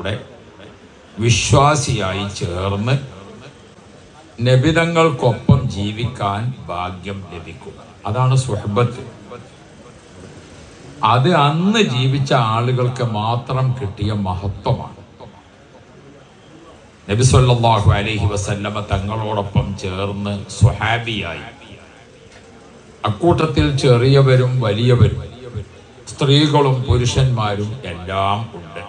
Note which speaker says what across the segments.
Speaker 1: കൂടെ വിശ്വാസിയായി ചേർന്ന് നബിതങ്ങൾക്കൊപ്പം ജീവിക്കാൻ ഭാഗ്യം ലഭിക്കും. അതാണ് സുഹബത്ത്. അത് അന്ന് ജീവിച്ച ആളുകൾക്ക് മാത്രം കിട്ടിയ മഹത്വമാണ്. നബി സല്ലല്ലാഹു അലൈഹി വസല്ലമ തങ്ങളോടൊപ്പം ചേർന്ന് സ്വഹാബിയായി. അക്കൂട്ടത്തിൽ ചെറിയവരും വലിയവരും സ്ത്രീകളും പുരുഷന്മാരും എല്ലാം ഉണ്ട്.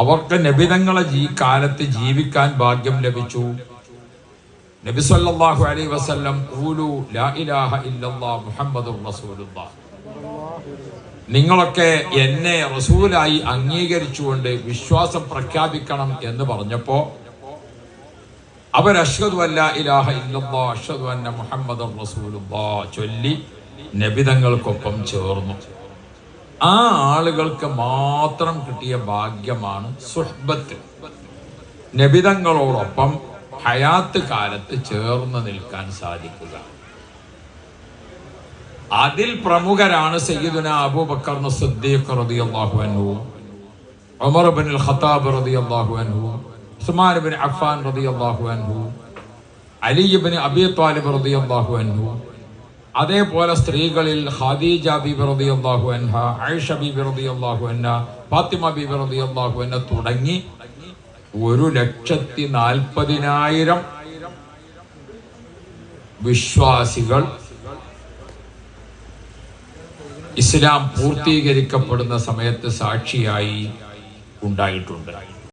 Speaker 1: അവർക്ക് നബിതങ്ങളെ ഈ കാലത്ത് ജീവിക്കാൻ ഭാഗ്യം ലഭിച്ചു. നബി സല്ലല്ലാഹു അലൈഹി വസല്ലം ഖൂലു ലാ ഇലാഹ ഇല്ലല്ലാഹ് മുഹമ്മദുർ റസൂലുള്ളാഹ് നിങ്ങളൊക്കെ എന്നെ റസൂലായി അംഗീകരിച്ചുകൊണ്ട് വിശ്വാസം പ്രഖ്യാപിക്കണം എന്ന് പറഞ്ഞപ്പോ അവർ അഷ്ഹദു ഇലാഹ ഇല്ലല്ലാഹ് അഷ്ഹദു അന്ന മുഹമ്മദുർ റസൂലുള്ളാഹ് ചൊല്ലി നബിതങ്ങൾക്കൊപ്പം ചേർന്നു. ആ ആളുകൾക്ക് മാത്രം കിട്ടിയ ഭാഗ്യമാണ് സുഹബത്ത്. നബിതങ്ങളോടൊപ്പം ഹയാത്ത് കാലത്ത് ചേർന്ന് നിൽക്കാൻ സാധിക്കുക. അതിൽ പ്രമുഖരാണ് സയ്യിദുന അബൂബക്കർ സിദ്ദീഖ് റളിയല്ലാഹു അൻഹു ഉമർ ബിൻ ഖത്താബ് റളിയല്ലാഹു അൻഹു ഉസ്മാൻ ഇബ്നു അഫ്ഫാൻ റളിയല്ലാഹു അൻഹു അലി ഇബ്നു അബി ത്വാലിബ് റളിയല്ലാഹു അൻഹു അതേപോലെ സ്ത്രീകളിൽ ഖദീജ ബിബി റളിയല്ലാഹു അൻഹ ആയിഷ ബിബി റളിയല്ലാഹു അൻഹ ഫാത്തിമ ബിബി റളിയല്ലാഹു അൻഹ തുടങ്ങി ഒരു ലക്ഷത്തി നാൽപ്പതിനായിരം വിശ്വാസികൾ ഇസ്ലാം പൂർത്തീകരിക്കപ്പെടുന്ന സമയത്ത് സാക്ഷിയായി ഉണ്ടായിട്ടുണ്ട്.